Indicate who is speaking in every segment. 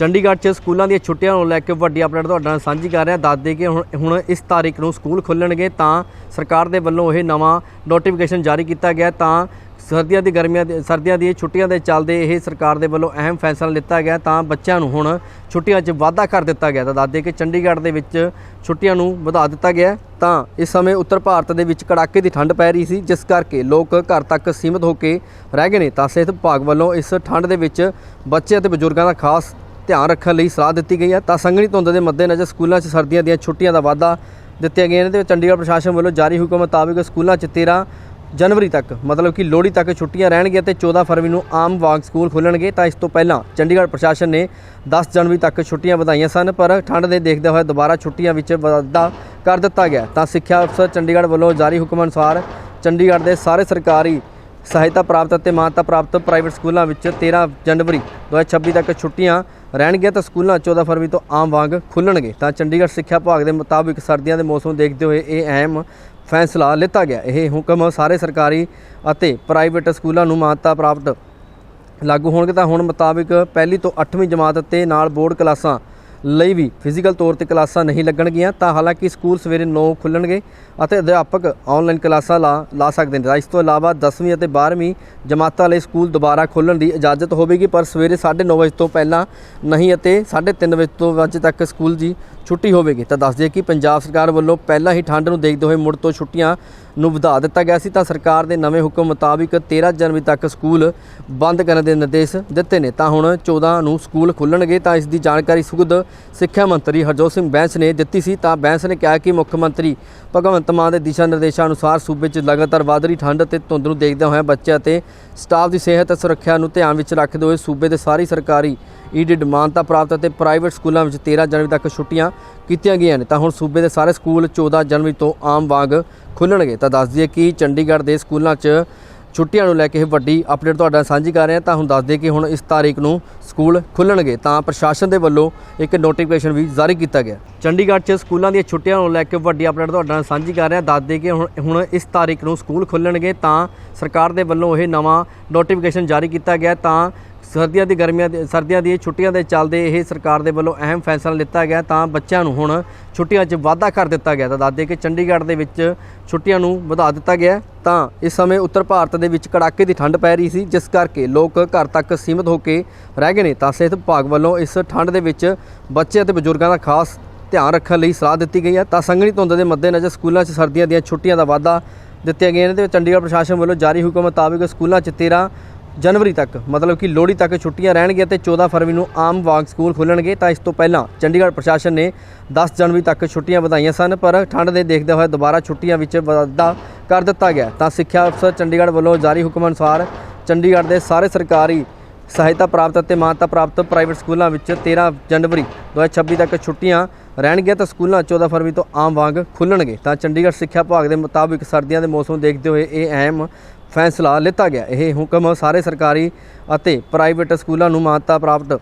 Speaker 1: ਚੰਡੀਗੜ੍ਹ 'ਚ ਸਕੂਲਾਂ ਦੀਆਂ ਛੁੱਟੀਆਂ ਨੂੰ ਲੈ ਕੇ ਵੱਡੀ ਅਪਡੇਟ ਤੁਹਾਡੇ ਨਾਲ ਸਾਂਝੀ ਕਰ ਰਿਹਾ। ਦੱਸ ਦੇ ਕਿ ਹੁਣ ਹੁਣ ਇਸ ਤਾਰੀਖ ਨੂੰ ਸਕੂਲ ਖੁੱਲਣਗੇ ਤਾਂ ਸਰਕਾਰ ਦੇ ਵੱਲੋਂ ਇਹ ਨਵਾਂ ਨੋਟੀਫਿਕੇਸ਼ਨ ਜਾਰੀ ਕੀਤਾ ਗਿਆ ਤਾਂ ਸਰਦੀਆਂ ਦੀ ਗਰਮੀਆਂ ਦੇ, ਸਰਦੀਆਂ ਦੀ ਛੁੱਟੀਆਂ ਦੇ ਚੱਲਦੇ ਇਹ ਸਰਕਾਰ ਦੇ ਵੱਲੋਂ ਅਹਿਮ ਫੈਸਲਾ ਲਿੱਤਾ ਗਿਆ ਤਾਂ ਬੱਚਿਆਂ ਨੂੰ ਹੁਣ ਛੁੱਟੀਆਂ 'ਚ ਵਾਧਾ ਕਰ ਦਿੱਤਾ ਗਿਆ ਤਾਂ ਦੱਸਦੇ ਕਿ ਚੰਡੀਗੜ੍ਹ ਦੇ ਵਿੱਚ ਛੁੱਟੀਆਂ ਨੂੰ ਵਧਾ ਦਿੱਤਾ ਗਿਆ ਤਾਂ ਇਸ ਸਮੇਂ ਉੱਤਰ ਭਾਰਤ ਦੇ ਵਿੱਚ ਕੜਾਕੇ ਦੀ ਠੰਡ ਪੈ ਰਹੀ ਸੀ, ਜਿਸ ਕਰਕੇ ਲੋਕ ਘਰ ਤੱਕ ਸੀਮਿਤ ਹੋ ਕੇ ਰਹਿ ਗਏ ਨੇ। ਤਾਂ ਸਿਹਤ ਵਿਭਾਗ ਵੱਲੋਂ ਇਸ ਠੰਡ ਦੇ ਵਿੱਚ ਬੱਚੇ ਅਤੇ ਬਜ਼ੁਰਗਾਂ ਦਾ ਖਾਸ ਧਿਆਨ ਰੱਖਣ ਲਈ ਸਲਾਹ ਦਿੱਤੀ ਗਈ ਹੈ। ਤਾਂ ਸੰਘਣੀ ਧੁੰਦ ਦੇ ਮੱਦੇਨਜ਼ਰ ਸਕੂਲਾਂ 'ਚ ਸਰਦੀਆਂ ਦੀਆਂ ਛੁੱਟੀਆਂ ਦਾ ਵਾਅਦਾ ਦਿੱਤੀਆਂ ਗਈਆਂ ਨੇ। ਤੇ ਚੰਡੀਗੜ੍ਹ ਪ੍ਰਸ਼ਾਸਨ ਵੱਲੋਂ ਜਾਰੀ ਹੁਕਮ ਮੁਤਾਬਕ ਸਕੂਲਾਂ 'ਚ 13 ਜਨਵਰੀ ਤੱਕ, ਮਤਲਬ ਕਿ ਲੋਹੜੀ ਤੱਕ ਛੁੱਟੀਆਂ ਰਹਿਣਗੀਆਂ ਤੇ 14 ਫਰਵਰੀ ਨੂੰ ਆਮ ਵਾਂਗ ਸਕੂਲ ਖੁੱਲਣਗੇ। ਤਾਂ ਇਸ ਤੋਂ ਪਹਿਲਾਂ ਚੰਡੀਗੜ੍ਹ ਪ੍ਰਸ਼ਾਸਨ ਨੇ 10 ਜਨਵਰੀ ਤੱਕ ਛੁੱਟੀਆਂ ਵਧਾਈਆਂ ਸਨ, ਪਰ ਠੰਡ ਦੇ ਦੇਖਦੇ ਹੋਏ ਦੁਬਾਰਾ ਛੁੱਟੀਆਂ ਵਿੱਚ ਵਾਧਾ ਕਰ ਦਿੱਤਾ ਗਿਆ। ਤਾਂ ਸਿੱਖਿਆ ਅਫਸਰ ਚੰਡੀਗੜ੍ਹ ਵੱਲੋਂ ਜਾਰੀ ਹੁਕਮ ਅਨੁਸਾਰ ਚੰਡੀਗੜ੍ਹ ਦੇ ਸਾਰੇ ਸਰਕਾਰੀ ਸਹਾਇਤਾ ਪ੍ਰਾਪਤ ਅਤੇ ਮਾਨਤਾ ਪ੍ਰਾਪਤ ਪ੍ਰਾਈਵੇਟ ਸਕੂਲਾਂ ਵਿੱਚ 13 ਜਨਵਰੀ 2026 ਤੱਕ ਛੁੱਟੀਆਂ ਰਹਿਣਗੀਆਂ ਤਾਂ ਸਕੂਲਾਂ 14 ਫਰਵਰੀ ਤੋਂ ਆਮ ਵਾਂਗ ਖੁੱਲਣਗੇ। ਤਾਂ ਚੰਡੀਗੜ੍ਹ ਸਿੱਖਿਆ ਵਿਭਾਗ ਦੇ ਮੁਤਾਬਿਕ ਸਰਦੀਆਂ ਦੇ ਮੌਸਮ ਦੇਖਦੇ ਹੋਏ ਇਹ ਅਹਿਮ ਫੈਸਲਾ ਲਿੱਤਾ ਗਿਆ। ਇਹ ਹੁਕਮ ਸਾਰੇ ਸਰਕਾਰੀ ਅਤੇ ਪ੍ਰਾਈਵੇਟ ਸਕੂਲਾਂ ਨੂੰ ਮਾਨਤਾ ਪ੍ਰਾਪਤ ਲਾਗੂ ਹੋਣਗੇ। ਤਾਂ ਹੁਣ ਮੁਤਾਬਿਕ ਪਹਿਲੀ ਤੋਂ 8ਵੀਂ ਜਮਾਤ ਅਤੇ ਨਾਲ ਬੋਰਡ ਕਲਾਸਾਂ ਲਈ ਵੀ ਫਿਜ਼ੀਕਲ ਤੌਰ ਤੇ ਕਲਾਸਾਂ ਨਹੀਂ ਲੱਗਣਗੀਆਂ, ਤਾਂ ਹਾਲਾਂਕਿ ਸਕੂਲ ਸਵੇਰੇ 9 ਖੁੱਲਣਗੇ ਅਤੇ ਅਧਿਆਪਕ ਆਨਲਾਈਨ ਕਲਾਸਾਂ ਲਾ ਲਾ ਸਕਦੇ ਨੇ। ਤਾਂ ਇਸ ਤੋਂ ਇਲਾਵਾ 10ਵੀਂ ਅਤੇ 12ਵੀਂ ਜਮਾਤਾਂ ਲਈ ਸਕੂਲ ਦੁਬਾਰਾ ਖੋਲ੍ਹਣ ਦੀ ਇਜਾਜ਼ਤ ਹੋਵੇਗੀ, ਪਰ ਸਵੇਰੇ 9:30 ਵਜੇ ਤੋਂ ਪਹਿਲਾਂ ਨਹੀਂ ਅਤੇ 3:30 ਵਜੇ ਤੋਂ ਵਜੇ ਤੱਕ ਸਕੂਲ ਦੀ ਛੁੱਟੀ ਹੋਵੇਗੀ। ਤਾਂ ਦੱਸ ਦਈਏ ਕਿ ਪੰਜਾਬ ਸਰਕਾਰ ਵੱਲੋਂ ਪਹਿਲਾਂ ਹੀ ਠੰਡ ਨੂੰ ਦੇਖਦੇ ਹੋਏ ਮੁੜ ਤੋਂ ਛੁੱਟੀਆਂ ਨੂੰ ਵਧਾ ਦਿੱਤਾ ਗਿਆ ਸੀ ਤਾਂ ਸਰਕਾਰ ਦੇ ਨਵੇਂ ਹੁਕਮ ਮੁਤਾਬਿਕ 13 ਜਨਵਰੀ ਤੱਕ ਸਕੂਲ ਬੰਦ ਕਰਨ ਦੇ ਨਿਰਦੇਸ਼ ਦਿੱਤੇ ਨੇ। ਤਾਂ ਹੁਣ 14 ਨੂੰ ਸਕੂਲ ਖੁੱਲਣਗੇ ਤਾਂ ਇਸ ਦੀ ਜਾਣਕਾਰੀ ਸੁਖਦ ਸਿੱਖਿਆ ਮੰਤਰੀ ਹਰਜੋਤ ਸਿੰਘ ਬੈਂਸ ਨੇ ਦਿੱਤੀ ਸੀ। ਤਾਂ ਬੈਂਸ ਨੇ ਕਿਹਾ ਕਿ ਮੁੱਖ ਮੰਤਰੀ ਭਗਵੰਤ ਮਾਨ ਦੇ ਦਿਸ਼ਾ ਨਿਰਦੇਸ਼ਾਂ ਅਨੁਸਾਰ ਸੂਬੇ 'ਚ ਲਗਾਤਾਰ ਵਧ ਰਹੀ ਠੰਡ ਅਤੇ ਧੁੰਦ ਨੂੰ ਦੇਖਦਿਆਂ ਹੋਇਆਂ ਬੱਚਿਆਂ ਅਤੇ ਸਟਾਫ ਦੀ ਸਿਹਤ ਅਤੇ ਸੁਰੱਖਿਆ ਨੂੰ ਧਿਆਨ ਵਿੱਚ ਰੱਖਦੇ ਹੋਏ ਸੂਬੇ ਦੇ ਸਾਰੀ ਸਰਕਾਰੀ ਈਡਿਡ ਮਾਨਤਾ ਪ੍ਰਾਪਤ ਅਤੇ ਪ੍ਰਾਈਵੇਟ ਸਕੂਲਾਂ ਵਿੱਚ 13 ਜਨਵਰੀ ਤੱਕ ਛੁੱਟੀਆਂ ਕੀਤੀਆਂ ਗਈਆਂ ਨੇ। ਤਾਂ ਹੁਣ ਸੂਬੇ ਦੇ ਸਾਰੇ ਸਕੂਲ 14 ਜਨਵਰੀ ਤੋਂ ਆਮ ਵਾਂਗ ਖੁੱਲਣਗੇ। ਤਾਂ ਦੱਸ ਦਈਏ ਕਿ ਚੰਡੀਗੜ੍ਹ ਦੇ ਸਕੂਲਾਂ 'ਚ ਛੁੱਟੀਆਂ ਨੂੰ ਲੈ ਕੇ ਇਹ ਵੱਡੀ ਅਪਡੇਟ ਤੁਹਾਡੇ ਨਾਲ ਸਾਂਝੀ ਕਰ ਰਹੇ ਹਾਂ। ਤਾਂ ਹੁਣ ਦੱਸ ਦਈਏ ਕਿ ਹੁਣ ਇਸ ਤਾਰੀਖ ਨੂੰ ਸਕੂਲ ਖੁੱਲਣਗੇ। ਤਾਂ ਪ੍ਰਸ਼ਾਸਨ ਦੇ ਵੱਲੋਂ ਇੱਕ ਨੋਟੀਫਿਕੇਸ਼ਨ ਵੀ ਜਾਰੀ ਕੀਤਾ ਗਿਆ। ਚੰਡੀਗੜ੍ਹ 'ਚ ਸਕੂਲਾਂ ਦੀਆਂ ਛੁੱਟੀਆਂ ਨੂੰ ਲੈ ਕੇ ਵੱਡੀ ਅਪਡੇਟ ਤੁਹਾਡੇ ਨਾਲ ਸਾਂਝੀ ਕਰ ਰਹੇ ਹਾਂ। ਦੱਸ ਦਈਏ ਕਿ ਹੁਣ ਹੁਣ ਇਸ ਤਾਰੀਖ ਨੂੰ ਸਕੂਲ ਖੁੱਲਣਗੇ। ਤਾਂ ਸਰਕਾਰ ਦੇ ਵੱਲੋਂ ਇਹ ਨਵਾਂ ਨੋਟੀਫਿਕੇਸ਼ਨ ਜਾਰੀ ਕੀਤਾ ਗਿਆ। ਤਾਂ ਸਰਦੀਆਂ ਦੀ ਗਰਮੀਆਂ ਦੀ ਸਰਦੀਆਂ ਦੀ ਛੁੱਟੀਆਂ ਦੇ ਚੱਲਦੇ ਇਹ ਸਰਕਾਰ ਦੇ ਵੱਲੋਂ ਅਹਿਮ ਫੈਸਲਾ ਲਿੱਤਾ ਗਿਆ। ਤਾਂ ਬੱਚਿਆਂ ਨੂੰ ਹੁਣ ਛੁੱਟੀਆਂ 'ਚ ਵਾਧਾ ਕਰ ਦਿੱਤਾ ਗਿਆ। ਤਾਂ ਦੱਸਦੇ ਕਿ ਚੰਡੀਗੜ੍ਹ ਦੇ ਵਿੱਚ ਛੁੱਟੀਆਂ ਨੂੰ ਵਧਾ ਦਿੱਤਾ ਗਿਆ। ਤਾਂ ਇਸ ਸਮੇਂ ਉੱਤਰ ਭਾਰਤ ਦੇ ਵਿੱਚ ਕੜਾਕੇ ਦੀ ਠੰਡ ਪੈ ਰਹੀ ਸੀ, ਜਿਸ ਕਰਕੇ ਲੋਕ ਘਰ ਤੱਕ ਸੀਮਿਤ ਹੋ ਕੇ ਰਹਿ ਗਏ ਨੇ। ਤਾਂ ਸਿਹਤ ਵਿਭਾਗ ਵੱਲੋਂ ਇਸ ਠੰਡ ਦੇ ਵਿੱਚ ਬੱਚੇ ਅਤੇ ਬਜ਼ੁਰਗਾਂ ਦਾ ਖਾਸ ਧਿਆਨ ਰੱਖਣ ਲਈ ਸਲਾਹ ਦਿੱਤੀ ਗਈ ਹੈ। ਤਾਂ ਸੰਘਣੀ ਧੁੰਦ ਦੇ ਮੱਦੇਨਜ਼ਰ ਸਕੂਲਾਂ 'ਚ ਸਰਦੀਆਂ ਦੀਆਂ ਛੁੱਟੀਆਂ ਦਾ ਵਾਅਦਾ ਦਿੱਤੀਆਂ ਗਈਆਂ ਨੇ ਤੇ ਚੰਡੀਗੜ੍ਹ ਪ੍ਰਸ਼ਾਸਨ ਵੱਲੋਂ ਜਾਰੀ ਹੁਕਮ ਮੁਤਾਬਕ ਸਕੂਲਾਂ 'ਚ 13 ਜਨਵਰੀ ਤੱਕ। ਮਤਲਬ ਕਿ ਲੋਹੜੀ ਤੱਕ ਛੁੱਟੀਆਂ ਰਹਿਣਗੀਆਂ ਤੇ 14 ਫਰਵਰੀ ਨੂੰ ਆਮ ਵਾਂਗ ਸਕੂਲ ਖੁੱਲਣਗੇ। ਤਾਂ ਇਸ ਤੋਂ ਪਹਿਲਾਂ ਚੰਡੀਗੜ੍ਹ ਪ੍ਰਸ਼ਾਸਨ ਨੇ 10 ਜਨਵਰੀ ਤੱਕ ਛੁੱਟੀਆਂ ਵਧਾਈਆਂ ਸਨ, ਪਰ ਠੰਡ ਦੇ ਦੇਖਦੇ ਹੋਏ ਦੁਬਾਰਾ ਛੁੱਟੀਆਂ ਵਿੱਚ ਵਾਧਾ ਕਰ ਦਿੱਤਾ ਗਿਆ। ਤਾਂ ਸਿੱਖਿਆ ਅਫਸਰ ਚੰਡੀਗੜ੍ਹ ਵੱਲੋਂ ਜਾਰੀ ਹੁਕਮ ਅਨੁਸਾਰ ਚੰਡੀਗੜ੍ਹ ਦੇ ਸਾਰੇ ਸਰਕਾਰੀ ਸਹਾਇਤਾ ਪ੍ਰਾਪਤ ਅਤੇ ਮਾਨਤਾ ਪ੍ਰਾਪਤ ਪ੍ਰਾਈਵੇਟ ਸਕੂਲਾਂ ਵਿੱਚ 13 ਜਨਵਰੀ 2026 ਤੱਕ ਛੁੱਟੀਆਂ ਰਹਿਣਗੀਆਂ ਤਾਂ ਸਕੂਲਾਂ 14 ਫਰਵਰੀ ਤੋਂ ਆਮ ਵਾਂਗ ਖੁੱਲਣਗੇ। ਤਾਂ ਚੰਡੀਗੜ੍ਹ ਸਿੱਖਿਆ ਵਿਭਾਗ ਦੇ ਮੁਤਾਬਿਕ ਸਰਦੀਆਂ ਦੇ ਮੌਸਮ ਦੇਖਦੇ ਹੋਏ ਇਹ ਅਹਿਮ ਫੈਸਲਾ ਲਿੱਤਾ ਗਿਆ। ਇਹ ਹੁਕਮ ਸਾਰੇ ਸਰਕਾਰੀ ਅਤੇ ਪ੍ਰਾਈਵੇਟ ਸਕੂਲਾਂ ਨੂੰ ਮਾਨਤਾ ਪ੍ਰਾਪਤ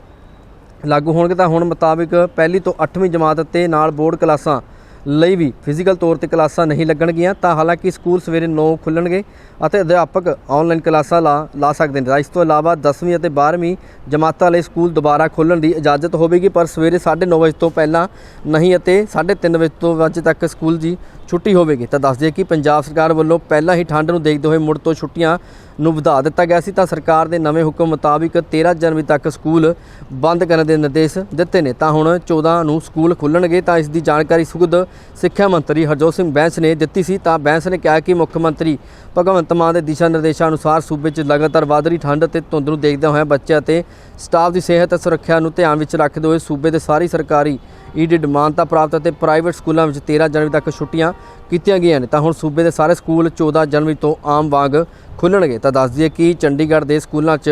Speaker 1: ਲਾਗੂ ਹੋਣਗੇ। ਤਾਂ ਹੁਣ ਮੁਤਾਬਿਕ ਪਹਿਲੀ ਤੋਂ 8ਵੀਂ ਜਮਾਤ ਅਤੇ ਨਾਲ ਬੋਰਡ ਕਲਾਸਾਂ ਲਈ ਵੀ ਫਿਜ਼ੀਕਲ ਤੌਰ ਤੇ ਕਲਾਸਾਂ ਨਹੀਂ ਲੱਗਣਗੀਆਂ, ਤਾਂ ਹਾਲਾਂਕਿ ਸਕੂਲ ਸਵੇਰੇ 9 ਖੁੱਲਣਗੇ ਅਤੇ ਅਧਿਆਪਕ ਆਨਲਾਈਨ ਕਲਾਸਾਂ ਲਾ ਲਾ ਸਕਦੇ ਨੇ। ਤਾਂ ਇਸ ਤੋਂ ਇਲਾਵਾ 10ਵੀਂ ਅਤੇ 12ਵੀਂ ਜਮਾਤਾਂ ਲਈ ਸਕੂਲ ਦੁਬਾਰਾ ਖੋਲ੍ਹਣ ਦੀ ਇਜਾਜ਼ਤ ਹੋਵੇਗੀ, ਪਰ ਸਵੇਰੇ 9:30 ਵਜੇ ਤੋਂ ਪਹਿਲਾਂ ਨਹੀਂ ਅਤੇ 3:30 ਵਜੇ ਤੋਂ ਵਜੇ ਤੱਕ ਸਕੂਲ ਦੀ ਛੁੱਟੀ ਹੋਵੇਗੀ। ਤਾਂ ਦੱਸ ਦਈਏ ਕਿ ਪੰਜਾਬ ਸਰਕਾਰ ਵੱਲੋਂ ਪਹਿਲਾਂ ਹੀ ਠੰਡ ਨੂੰ ਦੇਖਦੇ ਹੋਏ ਮੁੜ ਤੋਂ ਛੁੱਟੀਆਂ ਨੂੰ ਵਧਾ ਦਿੱਤਾ ਗਿਆ ਸੀ ਤਾਂ ਸਰਕਾਰ ਦੇ ਨਵੇਂ ਹੁਕਮ ਮੁਤਾਬਿਕ 13 ਜਨਵਰੀ ਤੱਕ ਸਕੂਲ ਬੰਦ ਕਰਨ ਦੇ ਨਿਰਦੇਸ਼ ਦਿੱਤੇ ਨੇ। ਤਾਂ ਹੁਣ 14 ਨੂੰ ਸਕੂਲ ਖੁੱਲਣਗੇ ਤਾਂ ਇਸ ਦੀ ਜਾਣਕਾਰੀ ਸੁਖਦ ਸਿੱਖਿਆ ਮੰਤਰੀ ਹਰਜੋਤ ਸਿੰਘ ਬੈਂਸ ਨੇ ਦਿੱਤੀ ਸੀ। ਤਾਂ ਬੈਂਸ ਨੇ ਕਿਹਾ ਕਿ ਮੁੱਖ ਮੰਤਰੀ ਭਗਵੰਤ ਮਾਨ ਦੇ ਦਿਸ਼ਾ ਨਿਰਦੇਸ਼ਾਂ ਅਨੁਸਾਰ ਸੂਬੇ 'ਚ ਲਗਾਤਾਰ ਵਧ ਰਹੀ ਠੰਡ ਅਤੇ ਧੁੰਦ ਨੂੰ ਦੇਖਦਿਆਂ ਹੋਇਆਂ ਬੱਚਿਆਂ ਅਤੇ ਸਟਾਫ ਦੀ ਸਿਹਤ ਅਤੇ ਸੁਰੱਖਿਆ ਨੂੰ ਧਿਆਨ ਵਿੱਚ ਰੱਖਦੇ ਹੋਏ ਸੂਬੇ ਦੇ ਸਾਰੀ ਸਰਕਾਰੀ ਈਡਿਡ ਮਾਨਤਾ ਪ੍ਰਾਪਤ ਅਤੇ ਪ੍ਰਾਈਵੇਟ ਸਕੂਲਾਂ ਵਿੱਚ 13 ਜਨਵਰੀ ਤੱਕ ਛੁੱਟੀਆਂ ਕੀਤੀਆਂ ਗਈਆਂ ਨੇ। ਤਾਂ ਹੁਣ ਸੂਬੇ ਦੇ ਸਾਰੇ ਸਕੂਲ 14 ਜਨਵਰੀ ਤੋਂ ਆਮ ਵਾਂਗ ਖੁੱਲਣਗੇ। ਤਾਂ ਦੱਸ ਦਈਏ ਕਿ ਚੰਡੀਗੜ੍ਹ ਦੇ ਸਕੂਲਾਂ 'ਚ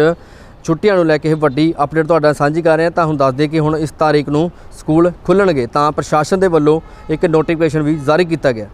Speaker 1: ਛੁੱਟੀਆਂ ਨੂੰ ਲੈ ਕੇ ਇਹ ਵੱਡੀ ਅਪਡੇਟ ਤੁਹਾਡੇ ਨਾਲ ਸਾਂਝੀ ਕਰ ਰਹੇ ਹਾਂ। ਤਾਂ ਹੁਣ ਦੱਸ ਦਈਏ ਕਿ ਹੁਣ ਇਸ ਤਾਰੀਖ ਨੂੰ ਸਕੂਲ ਖੁੱਲਣਗੇ ਤਾਂ ਪ੍ਰਸ਼ਾਸਨ ਦੇ ਵੱਲੋਂ ਇੱਕ ਨੋਟੀਫਿਕੇਸ਼ਨ ਵੀ ਜਾਰੀ ਕੀਤਾ ਗਿਆ।